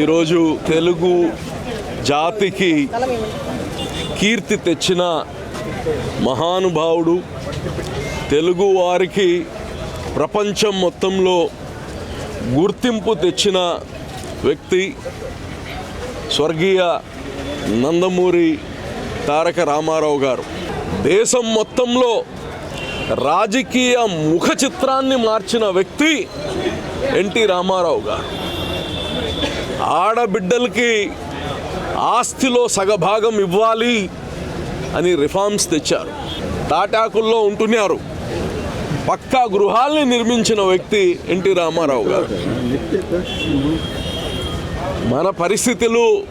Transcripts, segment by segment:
ఈరోజు తెలుగు జాతికి కీర్తి తెచ్చిన మహానుభావుడు తెలుగు వారికి ప్రపంచం మొత్తంలో గుర్తింపు తెచ్చిన వ్యక్తి స్వర్గీయ నందమూరి తారక రామారావు గారు. దేశం మొత్తంలో రాజకీయ ముఖ చిత్రాన్ని మార్చిన వ్యక్తి ఎన్టీ రామారావు గారు. ఆడబిడ్డలకి ఆస్తిలో సగభాగం ఇవ్వాలి అని రిఫార్మ్స్ తెచ్చారు. తాటాకుల్లో ఉంటున్నారు. పక్కా గృహాల్ని నిర్మించిన వ్యక్తి ఎన్టీ రామారావు గారు. మన పరిస్థితులు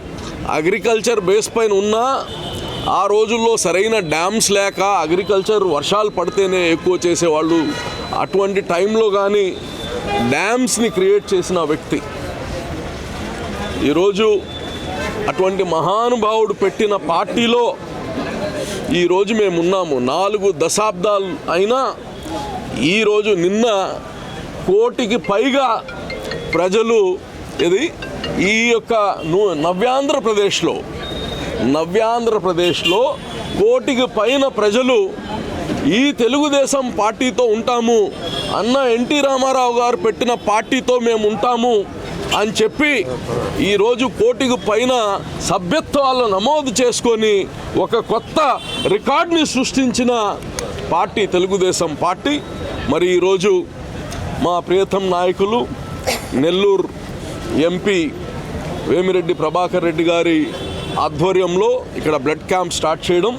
అగ్రికల్చర్ బేస్ పైన ఉన్నా ఆ రోజుల్లో సరైన డ్యామ్స్ లేక అగ్రికల్చర్ వర్షాలు పడితేనే ఎక్కువ చేసేవాళ్ళు. అటువంటి టైంలో కానీ డ్యామ్స్ని క్రియేట్ చేసిన వ్యక్తి. ఈరోజు అటువంటి మహానుభావుడు పెట్టిన పార్టీలో ఈరోజు మేమున్నాము. నాలుగు దశాబ్దాలు అయినా ఈరోజు నిన్న కోటికి పైగా ప్రజలు ఇది ఈ యొక్క నవ్యాంధ్రప్రదేశ్లో నవ్యాంధ్రప్రదేశ్లో కోటికి పైన ప్రజలు ఈ తెలుగుదేశం పార్టీతో ఉంటాము అన్న ఎన్టీ రామారావు గారు పెట్టిన పార్టీతో మేము ఉంటాము. అని చెప్పి ఈరోజు కోటికి పైన సభ్యత్వాలు నమోదు చేసుకొని ఒక కొత్త రికార్డ్ని సృష్టించిన పార్టీ తెలుగుదేశం పార్టీ. మరి ఈరోజు మా ప్రియతం నాయకులు నెల్లూరు ఎంపీ వేమిరెడ్డి ప్రభాకర్ రెడ్డి గారి ఆధ్వర్యంలో ఇక్కడ బ్లడ్ క్యాంప్ స్టార్ట్ చేయడం.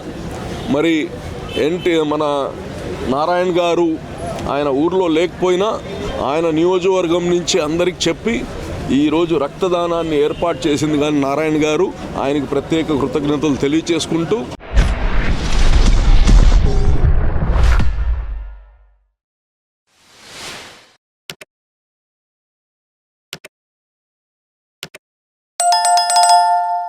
మరి ఏంటి మన నారాయణ గారు ఆయన ఊర్లో లేకపోయినా ఆయన నియోజకవర్గం నుంచి అందరికి చెప్పి ఈరోజు రక్తదానాన్ని ఏర్పాటు చేసింది కానీ నారాయణ గారు ఆయనకు ప్రత్యేక కృతజ్ఞతలు తెలియచేసుకుంటూ